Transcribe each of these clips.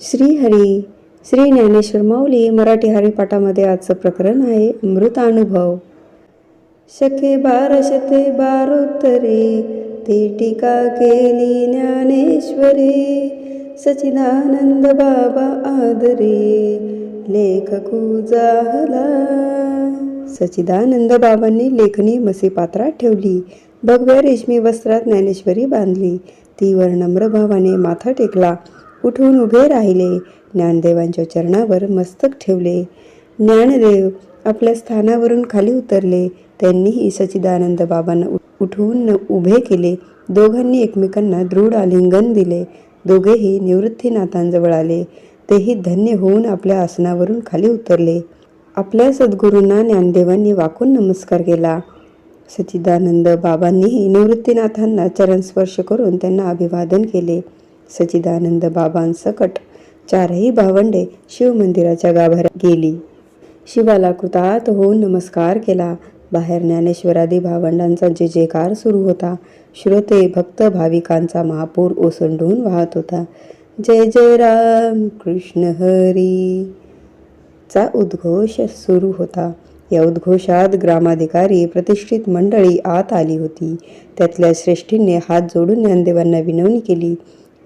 श्रीहरी श्री ज्ञानेश्वर माऊली मराठी हरिपाठामध्ये आजचं प्रकरण आहे अमृतानुभव. शके बारशते बारोत्तरे ते टीका केली ज्ञानेश्वरे. सचिदानंद बाबा आदरे लेखकू जाहला. सचिदानंद बाबांनी लेखनी मसी पात्रात ठेवली भगव्या रेशमी वस्त्रात ज्ञानेश्वरी बांधली. ती वर नम्र भावाने माथा टेकला. उठून उभे राहिले. ज्ञानदेवांच्या चरणावर मस्तक ठेवले. ज्ञानदेव आपल्या स्थानावरून खाली उतरले. त्यांनीही सचिदानंद बाबांना उठवून उभे केले. दोघांनी एकमेकांना दृढ आलिंगन दिले. दोघेही निवृत्तीनाथांजवळ आले. तेही धन्य होऊन आपल्या आसनावरून खाली उतरले. आपल्या सद्गुरूंना ज्ञानदेवांनी वाकून नमस्कार केला. सच्चिदानंद बाबांनीही निवृत्तीनाथांना चरणस्पर्श करून त्यांना अभिवादन केले. सचिदानंद बाबांसकट चारही भावंडे शिवमंदिराच्या गाभाऱ्यात गेली. शिवाला कृतात होऊन नमस्कार केला. बाहेर ज्ञानेश्वरादी भावंडांचा जे जयकार सुरू होता. श्रोते भक्त भाविकांचा महापूर ओसंडून वाहत होता. जय जय राम कृष्ण हरी चा उद्घोष सुरू होता. या उद्घोषात ग्रामाधिकारी प्रतिष्ठित मंडळी आत आली होती. त्यातल्या श्रेष्ठींनी हात जोडून ज्ञानदेवांना विनवणी केली.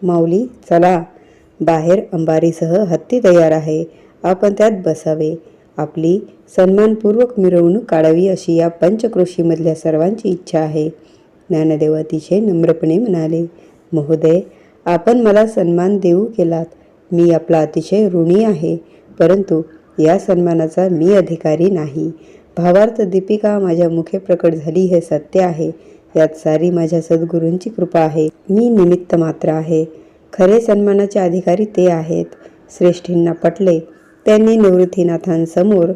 माऊली चला. बाहेर अंबारीसह हत्ती तयार आहे. आपण त्यात बसावे. आपली सन्मानपूर्वक मिरवणूक काढावी अशी या पंचक्रोशीमधल्या सर्वांची इच्छा आहे. ज्ञानदेव अतिशय नम्रपणे म्हणाले महोदय आपण मला सन्मान देऊ केलात. मी आपला अतिशय ऋणी आहे. परंतु या सन्मानाचा मी अधिकारी नाही. भावार्थ दीपिका माझ्या मुखे प्रकट झाली हे सत्य आहे. यात सारी माझ्या सद्गुरूंची कृपा आहे. मी निमित्त मात्र आहे. खरे सन्मानाचे अधिकारी ते आहेत. श्रेष्ठींना पटले. त्यांनी निवृत्तीनाथांसमोर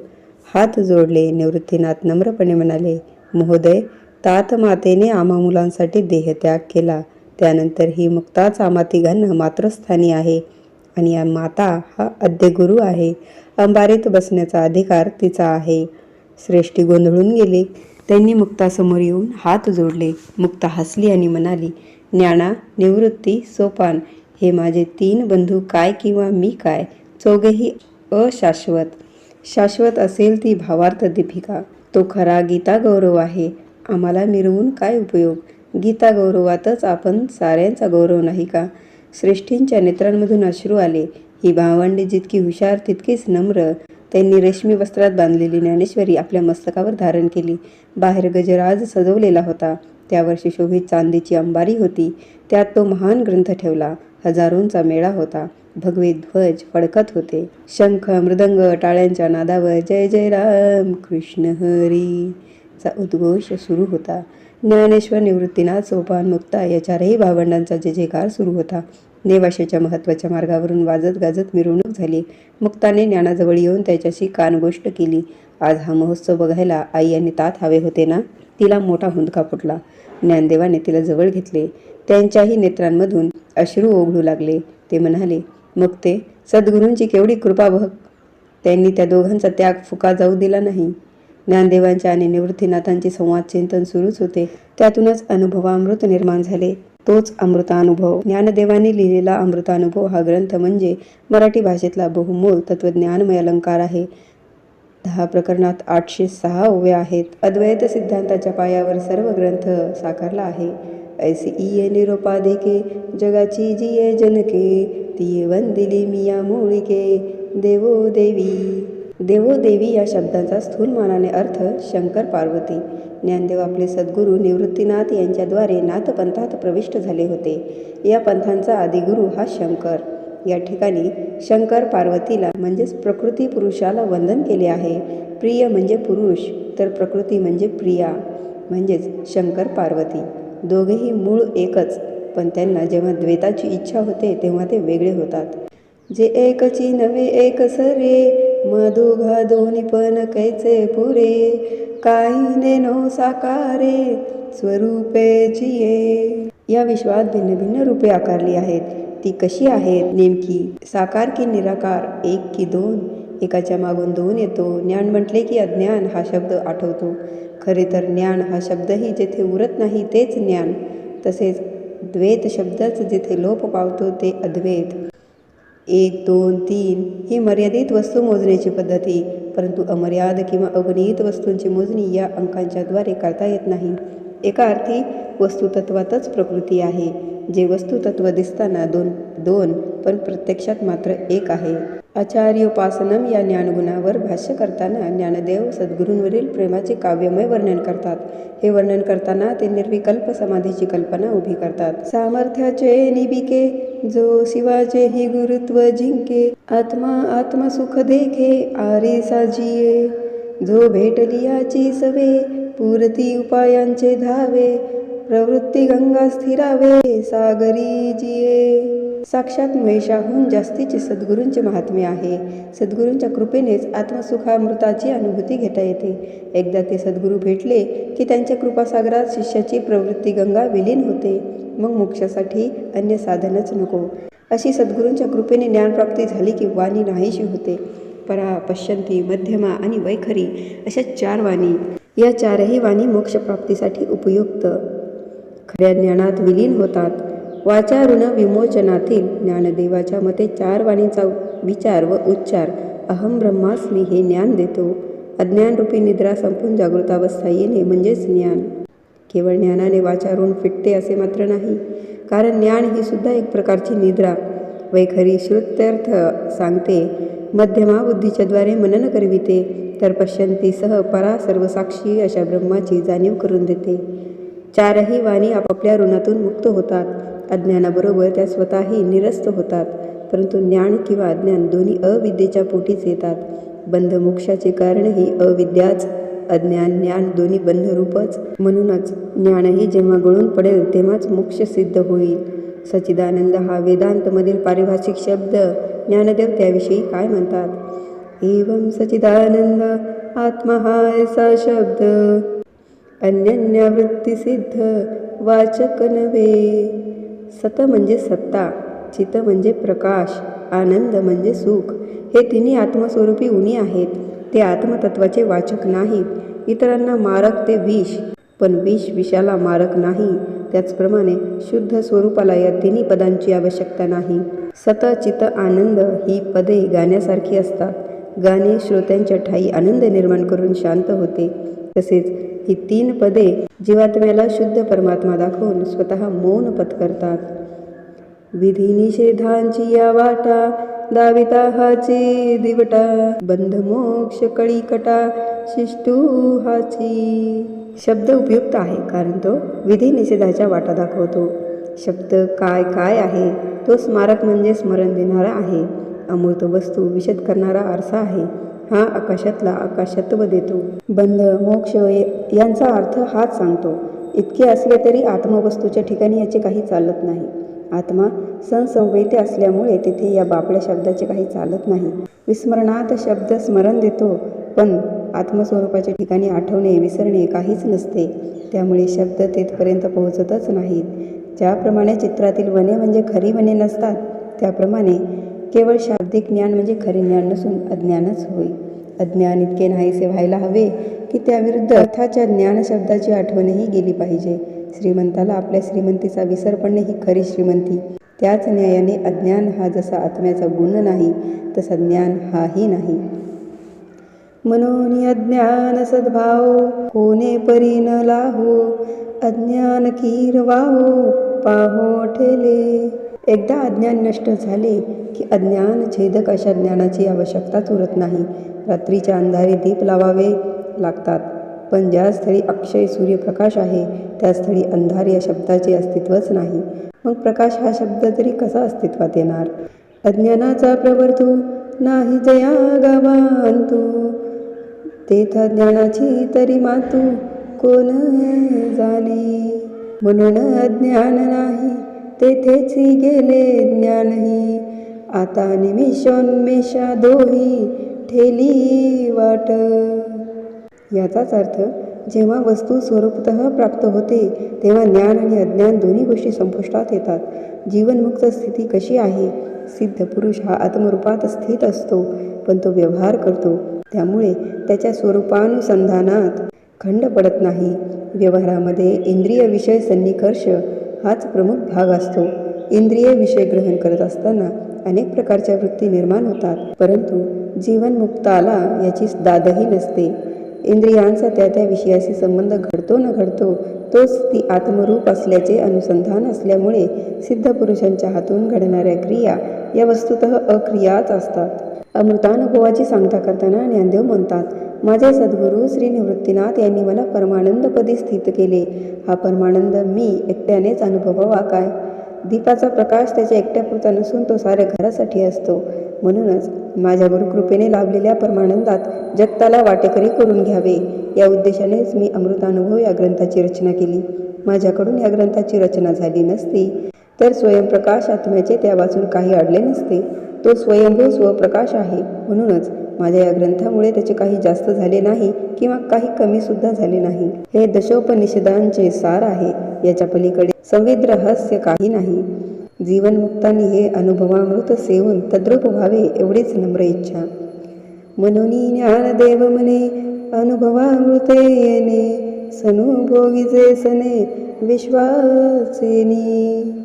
हात जोडले. निवृत्तीनाथ नम्रपणे म्हणाले महोदय तात मातेने आम्हा मुलांसाठी देहत्याग केला. त्यानंतर ही मुक्ताच आम्हा तिघांना मातृस्थानी आहे आणि या माता हा अद्य गुरु आहे. अंबारीत बसण्याचा अधिकार तिचा आहे. श्रेष्ठी गोंधळून गेली. त्यांनी मुक्तासमोर येऊन हात जोडले. मुक्ता हसली आणि म्हणाली ज्ञाना निवृत्ती सोपान हे माझे तीन बंधू काय किंवा मी काय? चौघेही अशाश्वत. शाश्वत असेल ती भावार्थ दीपिका. तो खरा गीता गौरव आहे. आम्हाला मिरवून काय उपयोग? गीता गौरवातच आपण साऱ्यांचा गौरव नाही का? श्रेष्ठींच्या नेत्रांमधून अश्रू आले. ही भावंडे जितकी हुशार तितकीच नम्र. त्यांनी रेशमी वस्त्रात बांधलेली ज्ञानेश्वरी आपल्या मस्तकावर धारण केली. बाहेर गजराज सजवलेला होता. त्यावर सुशोभित चांदीची अंबारी होती. त्यात तो महान ग्रंथ ठेवला. हजारोंचा मेळा होता. भगवे ध्वज फडकत होते. शंख मृदंग टाळ्यांच्या नादावर जय जय राम कृष्ण हरी चा उद्घोष सुरू होता. ज्ञानेश्वर निवृत्तीनाथ सोपान मुक्ता या चारही भावंडांचा जे जयकार सुरू होता. नेवाशाच्या महत्त्वाच्या मार्गावरून वाजत गाजत मिरवणूक झाली. मुक्ताने ज्ञानाजवळ येऊन त्याच्याशी कानगोष्ट केली. आज हा महोत्सव बघायला आई आणि तात हवे होते ना? तिला मोठा हुंदका फुटला. ज्ञानदेवाने तिला जवळ घेतले. त्यांच्याही नेत्रांमधून अश्रू ओघळू लागले. ते म्हणाले मग ते सद्गुरूंची केवढी कृपा बघ. त्यांनी त्या दोघांचा त्याग फुका जाऊ दिला नाही. ज्ञानदेवांच्या आणि निवृत्तीनाथांचे संवाद चिंतन सुरूच होते. त्यातूनच अनुभवामृत निर्माण झाले. तोच अमृतानुभव. ज्ञानदेवांनी लिहिलेला अमृतानुभव हा ग्रंथ म्हणजे मराठी भाषेतला बहुमोल तत्वज्ञानमय अलंकार आहे. दहा प्रकरणात आठशे सहा ओवे आहेत. अद्वैत सिद्धांताच्या पायावर सर्व ग्रंथ साकारला आहे. ऐसी इये निरोपाधिके जगाची जिये जनके तिये वंदिली मिया मोळिके देवो देवी. देवो देवी या शब्दाचा स्थूलमानाने अर्थ शंकर पार्वती. ज्ञानदेव आपले सद्गुरू निवृत्तीनाथ यांच्याद्वारे नाथपंथात प्रविष्ट झाले होते. या पंथांचा आदिगुरु हा शंकर. या ठिकाणी शंकर पार्वतीला म्हणजेच प्रकृती पुरुषाला वंदन केले आहे. प्रिय म्हणजे पुरुष तर प्रकृती म्हणजे प्रिया म्हणजेच शंकर पार्वती. दोघेही मूळ एकच पण त्यांना जेव्हा द्वैताची इच्छा होते तेव्हा ते वेगळे होतात. जे एकची नवे एक सरे मधुघा दोन्ही पण कैचे पुरे काही नेनो साकारे स्वरूपे जिये. या विश्वात भिन्न भिन्न रूपे आकारली आहेत. ती कशी आहेत? नेमकी साकार की निराकार? एक की दोन? एकाच्या मागून दोन येतो. ज्ञान म्हटले की अज्ञान हा शब्द आठवतो. खरे तर ज्ञान हा शब्दही जेथे उरत नाही तेच ज्ञान. तसेच द्वैत शब्दच जेथे लोप पावतो ते अद्वैत. एक दोन तीन ही मर्यादित वस्तू मोजण्याची पद्धती परंतु अमर्याद किंवा अगणित वस्तूंची मोजणी या अंकांच्याद्वारे करता येत नाही. एका अर्थी वस्तुतत्वातच प्रकृती आहे. जे वस्तुतत्व दिसताना दोन दोन पण प्रत्यक्षात मात्र एक आहे. आचार्योपासनम या ज्ञानगुणावर भाष्य करताना ज्ञानदेव सद्गुरूंवरील प्रेमाचे काव्यमय वर्णन करतात. हे वर्णन करताना ते निर्विकल्प समाधीची कल्पना उभी करतात. सामर्थ्याचे निबिके जो शिवाचे हि गुरुत्व जिंके आत्मा आत्मसुख देखे आरे साजिये. जो भेटली याची सवे पूरती उपायांचे धावे प्रवृत्ती गंगा स्थिरावे सागरी जिये. साक्षात महेशाहून जास्तीचे सद्गुरूंचे महात्म्य आहे. सद्गुरूंच्या कृपेनेच आत्मसुखामृताची अनुभूती घेता येते. एकदा ते सद्गुरू भेटले की त्यांच्या कृपासागरात शिष्याची प्रवृत्ती गंगा विलीन होते. मग मोक्षासाठी अन्य साधनच नको. अशी सद्गुरूंच्या कृपेने ज्ञानप्राप्ती झाली की वाणी नाहीशी होते. परा पश्यंती मध्यमा आणि वैखरी अशा चार वाणी. या चारही वाणी मोक्षप्राप्तीसाठी उपयुक्त. खऱ्या ज्ञानात विलीन होतात. वाचारुण विमोचनातील ज्ञानदेवाच्या मते चार वाणींचा विचार व उच्चार. अहम ब्रह्मास्मी हे ज्ञान देतो. अज्ञानरूपी निद्रा संपून जागृतावस्था येणे म्हणजेच ज्ञान. केवळ ज्ञानाने वाचारून फिटते असे मात्र नाही. कारण ज्ञान ही सुद्धा एक प्रकारची निद्रा. वैखरी श्रुत्यर्थ सांगते. मध्यमा बुद्धीच्याद्वारे मनन करविते. तर पश्यंतीसह परा सर्वसाक्षी अशा ब्रह्माची जाणीव करून देते. चारही वाणी आपापल्या ऋणातून मुक्त होतात. अज्ञानाबरोबर त्या स्वतःही निरस्त होतात. परंतु ज्ञान किंवा अज्ञान दोन्ही अविद्येच्या पोटीच येतात. बंधमोक्षाचे कारणही अविद्याच अज्ञान ज्ञान दोन्ही बंधरूपच. म्हणूनच ज्ञानही जेव्हा गळून पडेल तेव्हाच मोक्ष सिद्ध होईल. सच्चिदानंद हा वेदांतमधील पारिभाषिक शब्द. ज्ञानदेव त्याविषयी काय म्हणतात? एवं सच्चिदानंद आत्मा हा ऐसा शब्द. अन्यन्यावृत्तीसिद्ध वाचक नव्हे सत म्हणजे सत्ता चित म्हणजे प्रकाश आनंद म्हणजे सुख. हे तिन्ही आत्मस्वरूपी उणी आहेत. ते आत्मतत्वाचे वाचक नाहीत. इतरांना मारक ते विष. पण विष विषाला मारक नाही. त्याचप्रमाणे शुद्ध स्वरूपाला या तिन्ही पदांची आवश्यकता नाही. सत चित आनंद ही पदे गाण्यासारखी असतात. गाणे श्रोत्यांच्या ठाई आनंद निर्माण करून शांत होते. तसेच ही तीन पदे जीवात्म्याला शुद्ध परमात्मा दाखवून स्वतः मौन पत्करतात. विधी निषेधांची या वाटा दाविता हाची दिवटा बंध मोक्ष कळीकटा शिष्टू हाची शब्द उपयुक्त आहे कारण तो विधी निषेधाच्या वाटा दाखवतो. शब्द काय काय आहे तो स्मारक म्हणजे स्मरण देणारा आहे. अमूर्त वस्तू विशद करणारा आरसा आहे. हा आकाशातला आकाशत्व देतो बंध मोक्ष यांचा अर्थ हाच सांगतो. इतके असले तरी आत्मवस्तूच्या ठिकाणी याचे काही चालत नाही. आत्मा संसंवेद्य असल्यामुळे तेथे या बापड्या शब्दाचे काही चालत नाही. विस्मरणात शब्द स्मरण देतो पण आत्मस्वरूपाच्या ठिकाणी आठवणे विसरणे काहीच नसते. त्यामुळे शब्द तेथपर्यंत पोहोचतच नाहीत. ज्याप्रमाणे चित्रातील वने म्हणजे खरी वने नसतात त्याप्रमाणे केवळ शाब्दिक ज्ञान म्हणजे खरे ज्ञान नसून अज्ञानच होय. अज्ञान इतके नाहीसे व्हायला हवे की त्याविरुद्ध अर्थाच्या ज्ञान शब्दाची आठवणही गेली पाहिजे. श्रीमंताला आपल्या श्रीमंतीचा विसर पडणे ही खरी श्रीमंती. त्याच न्यायाने अज्ञान हा जसा आत्म्याचा गुण नाही तसा ज्ञान हाही नाही. म्हणून अज्ञान सद्भाव कोणे परी न लाहो अज्ञान कीर वाहो पाहो ठेले. एकदा अज्ञान नष्ट झाले की अज्ञान छेदक अशा ज्ञानाची आवश्यकताच उरत नाही. रात्रीच्या अंधारी दीप लावावे लागतात. पण ज्या स्थळी अक्षय सूर्यप्रकाश आहे त्या स्थळी अंधार या शब्दाचे अस्तित्वच नाही. मग प्रकाश हा शब्द तरी कसा अस्तित्वात येणार? अज्ञानाचा प्रवर्तू नाही जया गावांतू. तेथ ज्ञानाची तरी मातू कोण जाणे? म्हणून अज्ञान नाही. तेथेच गेले ज्ञानही. आता निमिषोन्मेषा दोही ठेली वाट. याचाच अर्थ जेव्हा वस्तू स्वरूपत प्राप्त होते तेव्हा ज्ञान आणि अज्ञान दोन्ही गोष्टी संपुष्टात येतात. जीवनमुक्त स्थिती कशी आहे? सिद्ध पुरुष हा आत्मरूपात स्थित असतो पण तो व्यवहार करतो. त्यामुळे त्याच्या स्वरूपानुसंधानात खंड पडत नाही. व्यवहारामध्ये इंद्रिय विषय सन्निकर्ष हाच प्रमुख भाग असतो. इंद्रिय विषय ग्रहण करत असताना अनेक प्रकारच्या वृत्ती निर्माण होतात. परंतु जीवनमुक्ताला याची दादही नसते. इंद्रियांचा त्या त्या विषयाशी संबंध घडतो न घडतो तोच ती आत्मरूप असल्याचे अनुसंधान असल्यामुळे सिद्ध पुरुषांच्या हातून घडणाऱ्या क्रिया या वस्तुत अक्रियाच असतात. अमृतानुभवाची सांगता करताना ज्ञानदेव म्हणतात माझे सद्गुरू श्री निवृत्तीनाथ यांनी मला परमानंदपदी स्थित केले. हा परमानंद मी एकट्यानेच अनुभवावा काय? दीपाचा प्रकाश त्याच्या एकट्यापुरता नसून तो साऱ्या घरासाठी असतो. म्हणूनच माझ्या गुरुकृपेने लाभलेल्या परमानंदात जगताला वाटेकरी करून घ्यावे. या उद्देशानेच मी अमृतानुभव या ग्रंथाची रचना केली. माझ्याकडून या ग्रंथाची रचना झाली नसती तर स्वयंप्रकाश आत्म्याचे त्या वाचून काही अडले नसते. तो स्वयंभू स्वप्रकाश आहे. म्हणूनच माझ्या या ग्रंथामुळे त्याचे काही जास्त झाले नाही किंवा काही कमी सुद्धा झाले नाही. हे दशोपनिषदांचे सार आहे. याच्या पलीकडे संविध रहस्य काही नाही. जीवनमुक्तांनी हे अनुभवामृत सेवून तद्रूप व्हावे एवढीच नम्र इच्छा. मनोनी ज्ञानदेव मने अनुभवामृते येणे सनुभोगीचे सने विश्वासेनी.